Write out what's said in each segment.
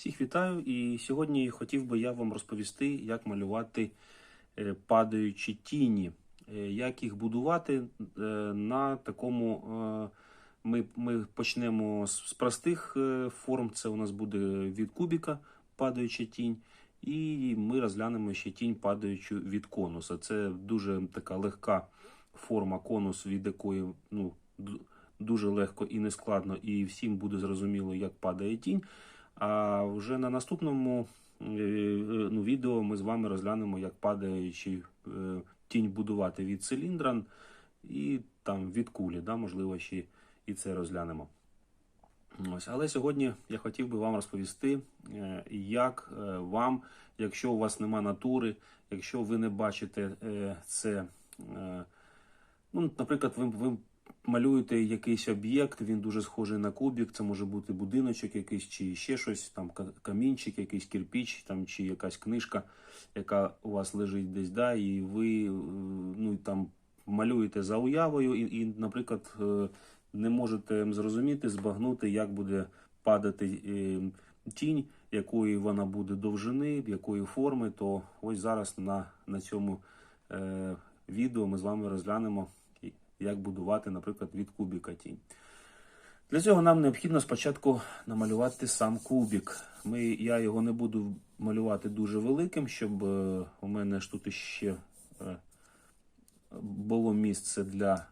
Всіх вітаю і сьогодні хотів би я вам розповісти, як малювати е, падаючі тіні, Е, як їх будувати е, на такому. Ми, ми почнемо з, простих форм. Це у нас буде від кубіка падаюча тінь. І ми розглянемо ще тінь падаючу від конуса. Це дуже така легка форма конус, від якої ну, дуже легко і нескладно, і всім буде зрозуміло, як падає тінь. А вже на наступному е, е, ну, відео ми з вами розглянемо, як падаючи е, тінь будувати від циліндра і там від кулі, да, можливо, ще і це розглянемо. Ось, але сьогодні я хотів би вам розповісти, як вам, якщо у вас нема натури, якщо ви не бачите це, ну, наприклад, ви, ви малюєте якийсь об'єкт, він дуже схожий на кубик, це може бути будиночок якийсь, чи ще щось, там камінчик, якийсь кирпіч, там, чи якась книжка, яка у вас лежить десь, да, і ви е, ну, там, малюєте за уявою, і, і наприклад, е, не можете зрозуміти, збагнути, як буде падати е, тінь, якої вона буде довжини, якої форми, то ось зараз на, на цьому е, відео ми з вами розглянемо, як будувати, наприклад, від кубіка тінь. Для цього нам необхідно спочатку намалювати сам кубік. Ми, я його не буду малювати дуже великим, щоб е, у мене ж тут ще е, було місце для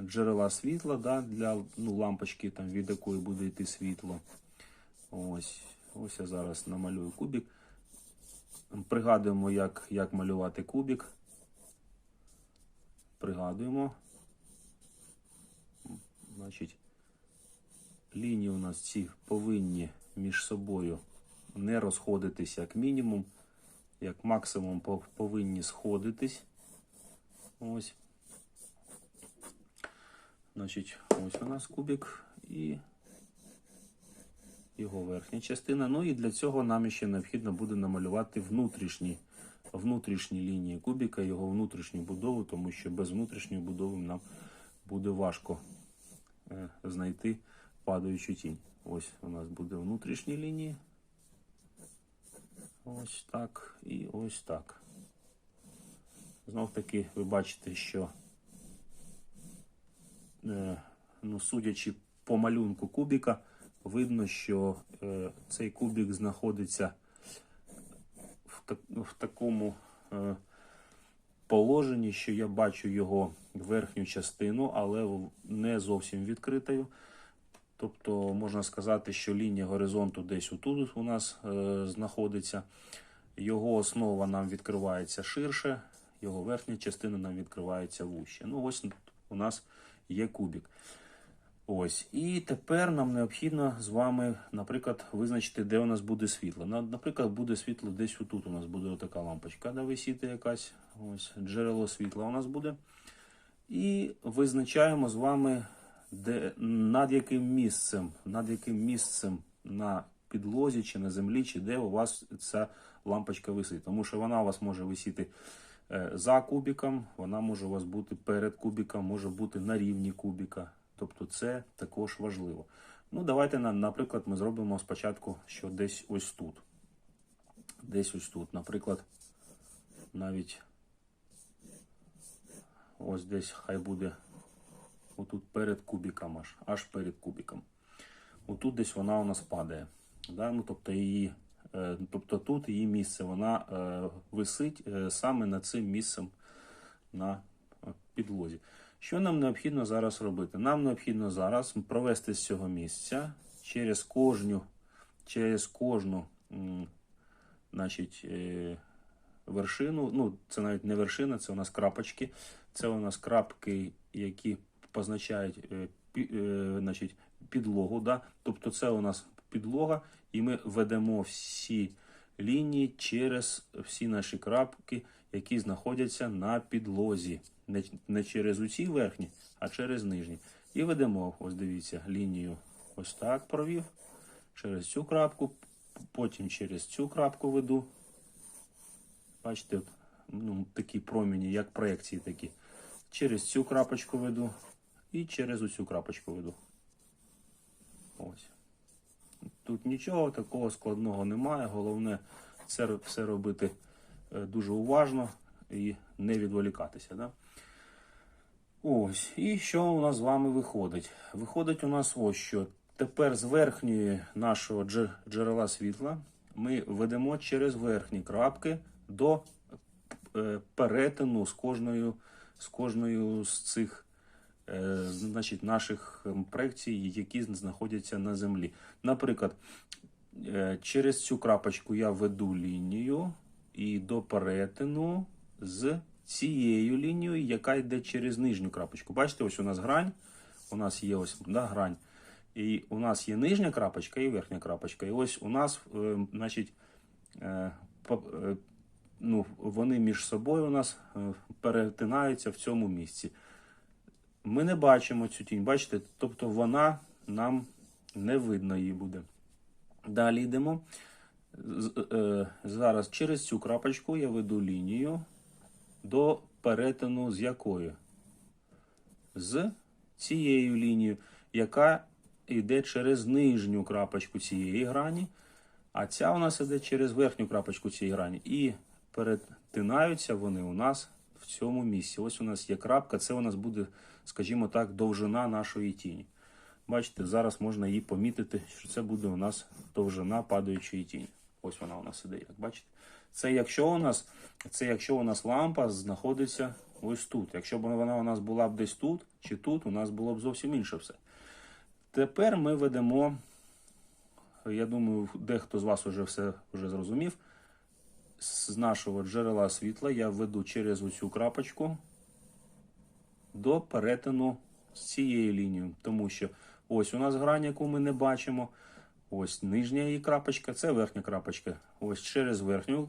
джерела світла, да, для ну, лампочки, там, від якої буде йти світло. Ось, ось я зараз намалюю кубик. Пригадуємо, як, як малювати кубик. Пригадуємо. Значить, лінії у нас ці повинні між собою не розходитись як мінімум, як максимум повинні сходитись. Ось. Значить, ось у нас кубик і його верхня частина. Ну і для цього нам ще необхідно буде намалювати внутрішні, внутрішні лінії кубика, його внутрішню будову, тому що без внутрішньої будови нам буде важко е, знайти падаючу тінь. Ось у нас буде внутрішні лінії. Ось так і ось так. Знов таки ви бачите, що е, ну, судячи по малюнку кубіка, видно, що е, цей кубік знаходиться в, такому е, положенні, що я бачу його верхню частину, але не зовсім відкритою. Тобто можна сказати, що лінія горизонту десь отут у нас е, знаходиться. Його основа нам відкривається ширше, його верхня частина нам відкривається вуще. Ну, ось у нас є кубик. Ось. І тепер нам необхідно з вами, наприклад, визначити, де у нас буде світло. Наприклад, буде світло десь отут. У нас буде така лампочка, де висіти якась. Ось джерело світла у нас буде. І визначаємо з вами, де, над яким місцем, над яким місцем на підлозі чи на землі, чи де у вас ця лампочка висить. Тому що вона у вас може висіти е, за кубіком, вона може у вас бути перед кубіком, може бути на рівні кубіка. Тобто це також важливо. Ну, давайте, наприклад, ми зробимо спочатку, що десь ось тут. Десь ось тут. Наприклад, навіть ось десь хай буде отут перед кубіком аж, аж перед кубіком. Отут десь вона у нас падає. Да? Ну, тобто, її, е, тобто тут її місце, вона е, висить е, саме над цим місцем на підлозі. Що нам необхідно зараз робити? Нам необхідно зараз провести з цього місця через кожну, через кожну значить, е, вершину. Ну, це навіть не вершина, це у нас крапочки. Це у нас крапки, які позначають е, е, значить, підлогу. Да? Тобто це у нас підлога, і ми ведемо всі лінії через всі наші крапки, які знаходяться на підлозі. Не, через усі верхні, а через нижні. І ведемо, ось дивіться, лінію ось так провів, через цю крапку, потім через цю крапку веду. Бачите, ну, такі промені, як проекції такі. Через цю крапочку веду і через оцю крапочку веду. Ось. Тут Нічого такого складного немає. Головне це все робити е, дуже уважно і не відволікатися. Да? Ось, і що у нас з вами виходить? Виходить у нас ось що. Тепер з верхньої нашого джерела світла ми ведемо через верхні крапки до е, перетину з кожною з кожною з цих е, значить, наших проекцій, які знаходяться на землі. Наприклад, е, через цю крапочку я веду лінію і до перетину з цією лінією, яка йде через нижню крапочку. Бачите, ось у нас грань, у нас є ось да, грань. І у нас є нижня крапочка і верхня крапочка. І ось у нас, е, значить, е, е, ну, вони між собою у нас перетинаються в цьому місці. Ми не бачимо цю тінь, бачите? Тобто вона нам не видно її буде. Далі йдемо. Зараз через цю крапочку я веду лінію до перетину з якою? З цією лінією, яка йде через нижню крапочку цієї грані, а ця у нас йде через верхню крапочку цієї грані. І перетинаються вони у нас в цьому місці. Ось у нас є крапка, це у нас буде, скажімо так, довжина нашої тіні. Бачите, зараз можна її помітити, що це буде у нас довжина падаючої тіні. Ось вона у нас іде, як бачите. Це якщо у нас, це якщо у нас лампа знаходиться ось тут. Якщо б вона у нас була б десь тут чи тут, у нас було б зовсім інше все. Тепер ми ведемо, я думаю, дехто з вас вже все вже зрозумів. З нашого джерела світла я веду через оцю крапочку до перетину з цією лінією. Тому що ось у нас грань, яку ми не бачимо. Ось нижня її крапочка, це верхня крапочка. Ось через верхню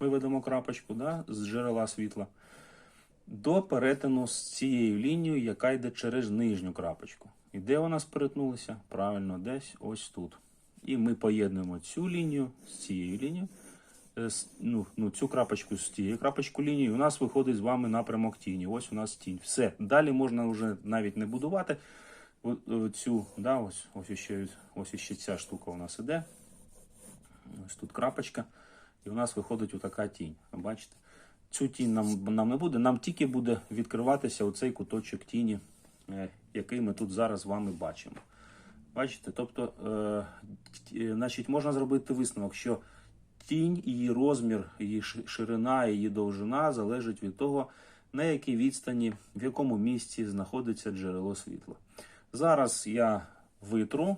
ми ведемо крапочку да, з джерела світла до перетину з цією лінією, яка йде через нижню крапочку. І де вона перетнулася? Правильно, десь ось тут. І ми поєднуємо цю лінію з цією лінією. Е, Ну, ну, цю крапочку з тією крапочку лінії. У нас виходить з вами напрямок тіні. Ось у нас тінь. Все. Далі можна вже навіть не будувати. О, Цю, да, ось, ось, ще, ось ще ця штука у нас іде. Ось тут крапочка. І у нас виходить отака тінь. Бачите? Цю тінь нам, нам не буде, нам тільки буде відкриватися оцей куточок тіні, е, який ми тут зараз з вами бачимо. Бачите? Тобто, е, е, значить, можна зробити висновок, що тінь, її розмір, її ширина, її довжина залежить від того, на якій відстані, в якому місці знаходиться джерело світла. Зараз я витру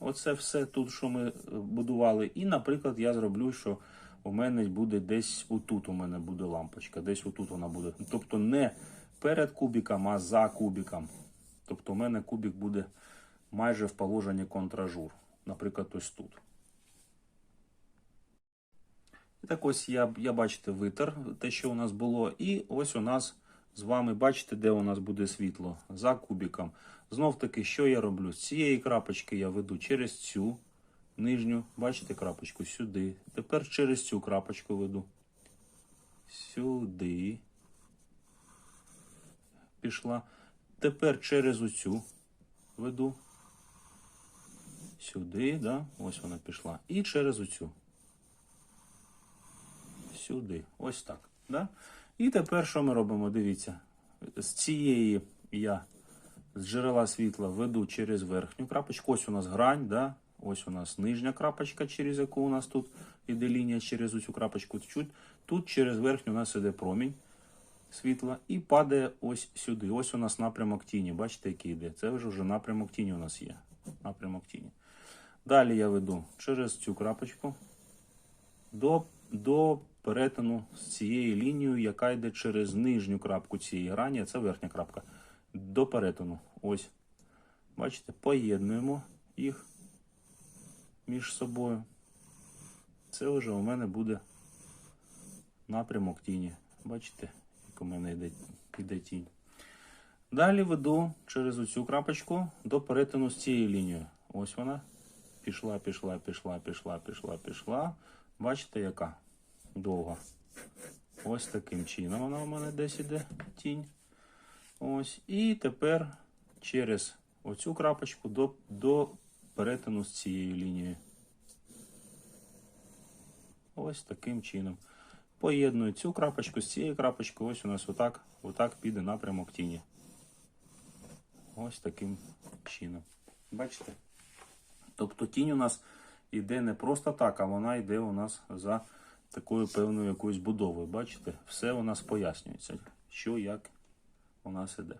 оце все тут, що ми е, будували, і, наприклад, я зроблю, що у мене буде десь отут у мене буде лампочка, десь отут вона буде. Тобто не перед кубіком, а за кубіком. Тобто у мене кубік буде майже в положенні контражур. Наприклад, ось тут. І так ось я, я бачите, витер те, що у нас було. І ось у нас з вами бачите, де у нас буде світло за кубіком. Знов таки, що я роблю? З цієї крапочки я веду через цю нижню, бачите крапочку сюди. Тепер через цю крапочку веду. Сюди. Пішла. Тепер через оцю веду. Сюди, да? ось вона пішла. І через оцю. Сюди. Ось так. Да? І тепер що ми робимо? Дивіться. З цієї я з джерела світла веду через верхню крапочку. Ось у нас грань, да? ось у нас нижня крапочка, через яку у нас тут іде лінія через цю крапочку. Тут через верхню у нас іде промінь світла і падає ось сюди. Ось у нас напрямок тіні. Бачите, який йде? Це вже вже напрямок тіні у нас є. Напрямок тіні. Далі я веду через цю крапочку до, до перетину з цією лінією, яка йде через нижню крапку цієї грані, це верхня крапка. До перетину. Ось. Бачите, поєднуємо їх між собою. Це вже у мене буде напрямок тіні. Бачите, як у мене йде, йде тінь. Далі веду через оцю крапочку до перетину з цією лінією. Ось вона. Пішла, пішла, пішла, пішла, пішла, пішла. Бачите, яка довга. Ось таким чином вона у мене десь іде тінь. Ось. І тепер через оцю крапочку до, до перетину з цією лінією. Ось таким чином. Поєдную цю крапочку з цією крапочкою. Ось у нас отак, отак піде напрямок тіні. Ось таким чином. Бачите? Тобто тінь у нас йде не просто так, а вона йде у нас за такою певною якоюсь будовою. Бачите? Все у нас пояснюється, що як у нас іде.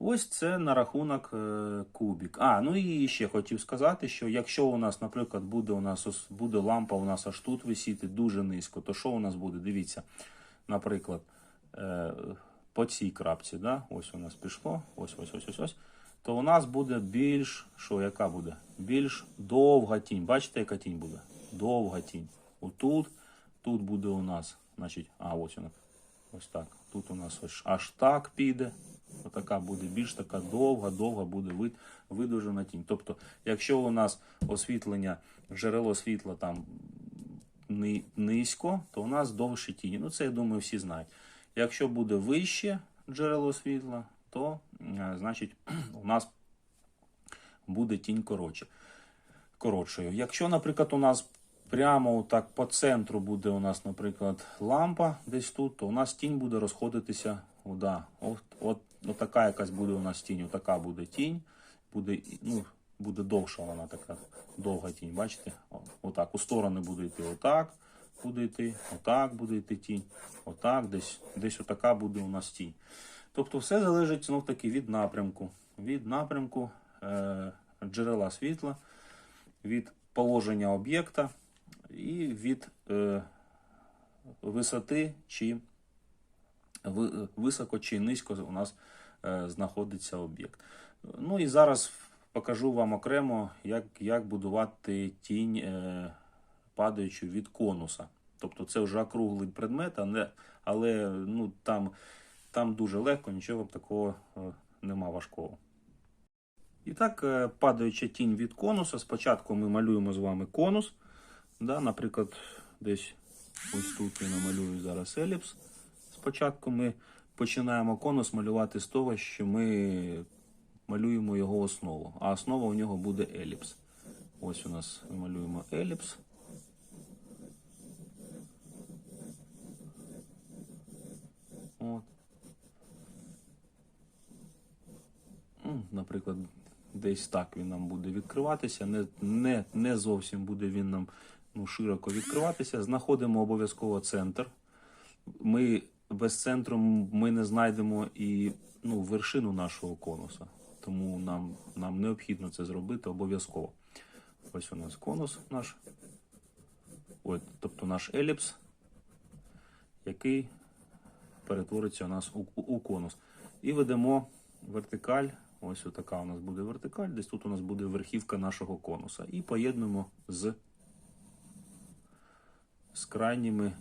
Ось це на рахунок е, кубік. А, ну і ще хотів сказати, що якщо у нас, наприклад, буде у нас буде лампа у нас аж тут висіти дуже низько, то що у нас буде? Дивіться, наприклад, е, по цій крапці, да? ось у нас пішло, ось ось ось ось ось. То у нас буде більш, що яка буде? Більш довга тінь. Бачите, яка тінь буде? Довга тінь. Отут, тут буде у нас, значить, а ось вона. Ось так. Тут у нас ось аж так піде. Отака буде більш така довга, довга буде вид, видовжена тінь. Тобто, якщо у нас освітлення, джерело світла там низько, то у нас довші тіні. Ну, це я думаю, всі знають. Якщо буде вище джерело світла, то значить у нас буде тінь коротше, коротшою. Якщо, наприклад, у нас прямо так по центру буде у нас, наприклад, лампа десь тут, то у нас тінь буде розходитися. О, от, от, от така якась буде у нас тінь. Отака буде тінь. Буде, ну, буде довша вона така, довга тінь. Бачите? Отак. У сторони буде йти отак, буде йти, отак буде йти тінь, отак, десь, десь отака буде у нас тінь. Тобто все залежить знов таки від напрямку. Від напрямку е, джерела світла, від положення об'єкта і від е, висоти, чи високо чи низько у нас е, знаходиться об'єкт. Ну і зараз покажу вам окремо, як, як будувати тінь, е, падаючу від конуса. Тобто це вже округлий предмет, але, але ну, там, там дуже легко, нічого такого е, нема важкого. І так, е, падаюча тінь від конуса. Спочатку ми малюємо з вами конус. Да, наприклад, десь ось тут я намалюю зараз еліпс. Спочатку ми починаємо конус малювати з того, що ми малюємо його основу. А основа у нього буде еліпс. Ось у нас ми малюємо еліпс. Ну, Наприклад, десь так він нам буде відкриватися. Не, не, не зовсім буде він нам ну, широко відкриватися. Знаходимо обов'язково центр. Ми без центру ми не знайдемо і ну, вершину нашого конуса. Тому нам, нам необхідно це зробити обов'язково. Ось у нас конус наш. Ой, тобто наш еліпс, який перетвориться у нас у, у, у конус. І ведемо вертикаль. Ось така у нас буде вертикаль, десь тут у нас буде верхівка нашого конуса. І поєднуємо з, з крайніми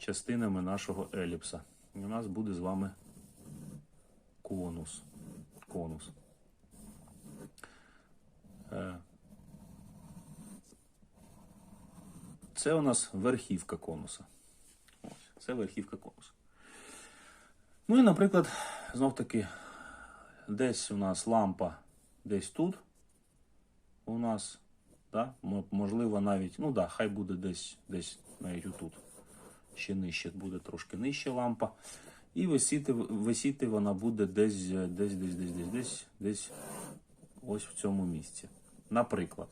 частинами нашого еліпса. І у нас буде з вами конус. конус. Е, Це у нас верхівка конуса. Це верхівка конуса. Ну і, наприклад, знов таки, десь у нас лампа десь тут. У нас, да? можливо, навіть, ну да, хай буде десь, десь навіть отут. Ще нижче, буде трошки нижче лампа. І висіти, висіти вона буде десь, десь, десь, десь, десь, десь, десь ось в цьому місці. Наприклад.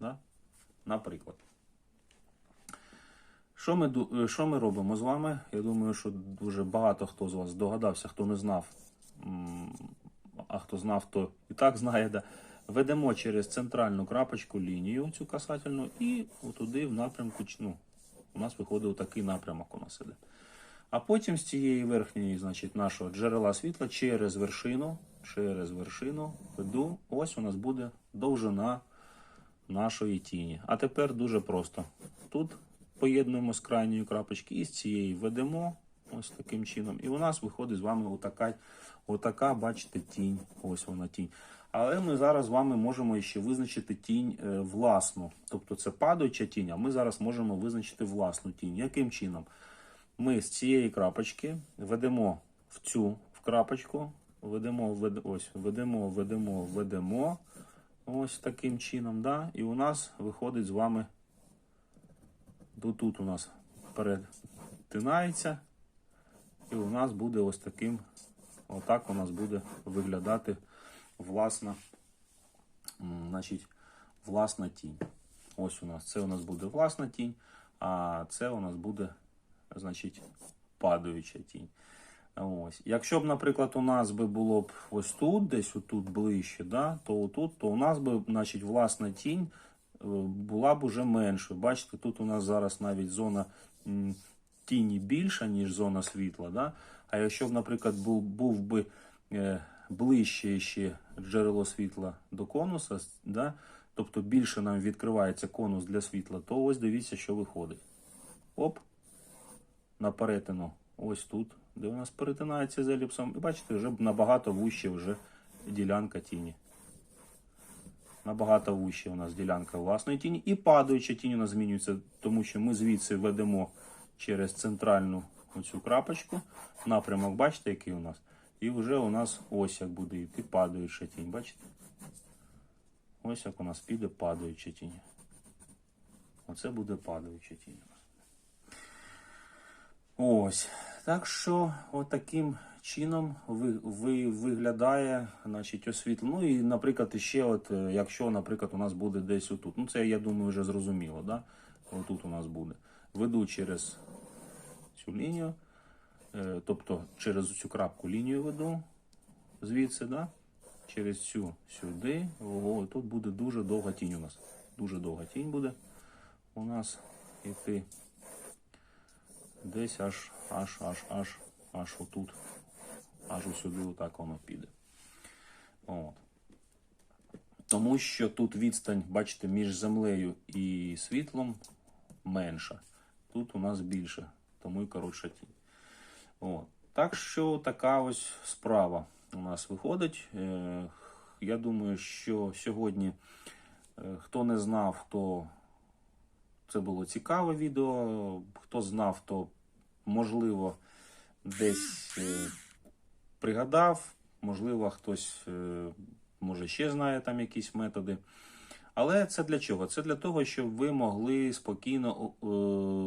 Да? Наприклад. Що ми, що ми робимо з вами? Я думаю, що дуже багато хто з вас здогадався, хто не знав, а хто знав, то і так знає. Да. Ведемо через центральну крапочку лінію цю касательну і туди в напрямку, ну, у нас виходить такий напрямок у нас іде. А потім з цієї верхньої, значить, нашого джерела світла через вершину, через вершину веду. Ось у нас буде довжина нашої тіні. А тепер дуже просто. Тут поєднуємо з крайньої крапочки і з цієї ведемо ось таким чином. І у нас виходить з вами отака, отака бачите, тінь. Ось вона тінь. Але ми зараз з вами можемо ще визначити тінь е, власну. Тобто це падаюча тінь, а ми зараз можемо визначити власну тінь. Яким чином? Ми з цієї крапочки ведемо в цю в крапочку, ведемо, вед, ось, ведемо, ведемо, ведемо. Ось таким чином, да? і у нас виходить з вами до тут у нас перетинається. І у нас буде ось таким, отак у нас буде виглядати власна, значить, власна тінь. Ось у нас це у нас буде власна тінь, а це у нас буде, значить, падаюча тінь. Ось. Якщо б, наприклад, у нас би було б ось тут, десь отут ближче, да, то отут, то у нас би, значить, власна тінь е, була б уже менше. Бачите, тут у нас зараз навіть зона тіні більша, ніж зона світла. Да? А якщо б, наприклад, був, був би е, ближче ще джерело світла до конуса, да? тобто більше нам відкривається конус для світла, то ось дивіться, що виходить. Оп, на перетину ось тут, де у нас перетинається з еліпсом. І бачите, вже набагато вужче вже ділянка тіні. Набагато вужче у нас ділянка власної тіні. І падаюча тінь у нас змінюється, тому що ми звідси ведемо через центральну оцю крапочку. Напрямок, бачите, який у нас. І вже у нас ось як буде йти падаюча тінь. Бачите? Ось як у нас піде падаюча тінь. Оце буде падаюча тінь. Ось. Так що, отаким чином ви, ви, виглядає значить, освітло. Ну і, наприклад, ще, от, е, якщо, наприклад, у нас буде десь отут. Ну, це я думаю, вже зрозуміло, да? Отут у нас буде. Веду через цю лінію, тобто через цю крапку лінію веду звідси, да? через цю сюди. Ого, тут буде дуже довга тінь у нас. Дуже довга тінь буде у нас іти десь аж, аж, аж, аж, аж отут. Аж усюди отак воно піде. От. Тому що тут відстань, бачите, між землею і світлом менша. Тут у нас більше, тому і коротша тінь. От. Так що така ось справа у нас виходить. Е, Я думаю, що сьогодні, е, хто не знав, то це було цікаве відео. Хто знав, то можливо десь е, пригадав, можливо, хтось може ще знає там якісь методи. Але це для чого? Це для того, щоб ви могли спокійно,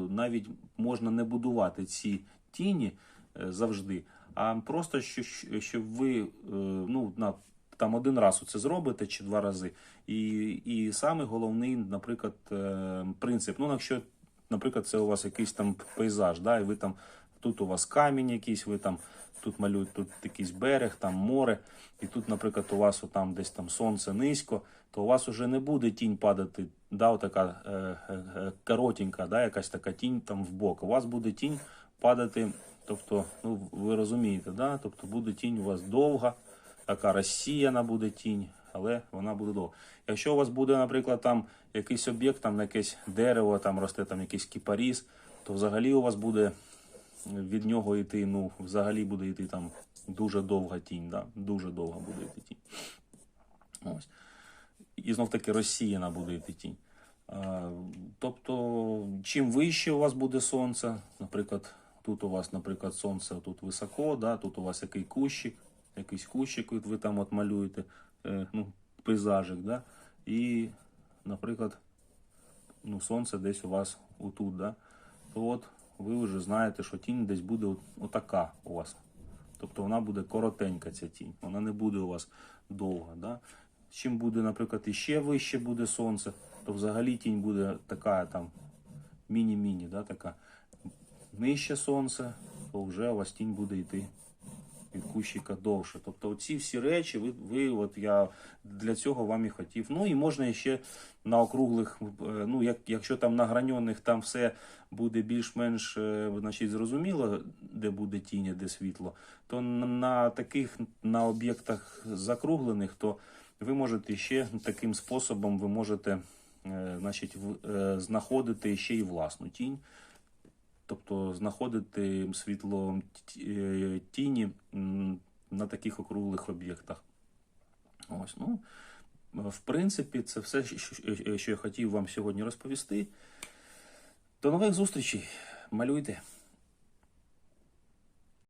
навіть можна не будувати ці тіні завжди, а просто що- ви е, ну, на там один раз це зробите чи два рази. І, і саме головний, наприклад, е, принцип. Ну, якщо, наприклад, це у вас якийсь там пейзаж, да, і ви там тут у вас камінь якийсь, ви там тут малюєте тут якийсь берег, там море, і тут, наприклад, у вас там десь там сонце низько, то у вас уже не буде тінь падати, да, така е, е, е, коротенька, да, якась така тінь там в бок. У вас буде тінь падати, тобто, ну ви розумієте, да, тобто буде тінь у вас довга, така розсіяна буде тінь, але вона буде довга. Якщо у вас буде, наприклад, там якийсь об'єкт, там якесь дерево, там росте там якийсь кіпаріс, то взагалі у вас буде від нього йти, ну, взагалі буде йти там дуже довга тінь, да? дуже довга буде йти тінь. Ось. І знов таки розсіяна буде йти тінь. Тобто, чим вище у вас буде сонце, наприклад, тут у вас, наприклад, сонце тут високо, да? тут у вас який кущик, якийсь кущик, ви там от малюєте, е, ну, пейзажик, да? і, наприклад, ну, сонце десь у вас отут, да? то от ви вже знаєте, що тінь десь буде от, отака у вас. Тобто вона буде коротенька ця тінь, вона не буде у вас довга. Да? Чим буде, наприклад, іще вище буде сонце, то взагалі тінь буде така там міні-міні, да, така нижче сонце, то вже у вас тінь буде йти від кущика довше. Тобто ці всі речі, ви, ви от я для цього вам і хотів. Ну і можна ще на округлих, е, ну як, якщо там на граньоних там все буде більш-менш е, значить, зрозуміло, де буде тінь, де світло, то на, таких на об'єктах закруглених, то ви можете ще таким способом ви можете е, значить, знаходити ще й власну тінь. Тобто знаходити світло е, тіні на таких округлих об'єктах. Ось, ну, в принципі, це все, що- що я хотів вам сьогодні розповісти. До нових зустрічей. Малюйте.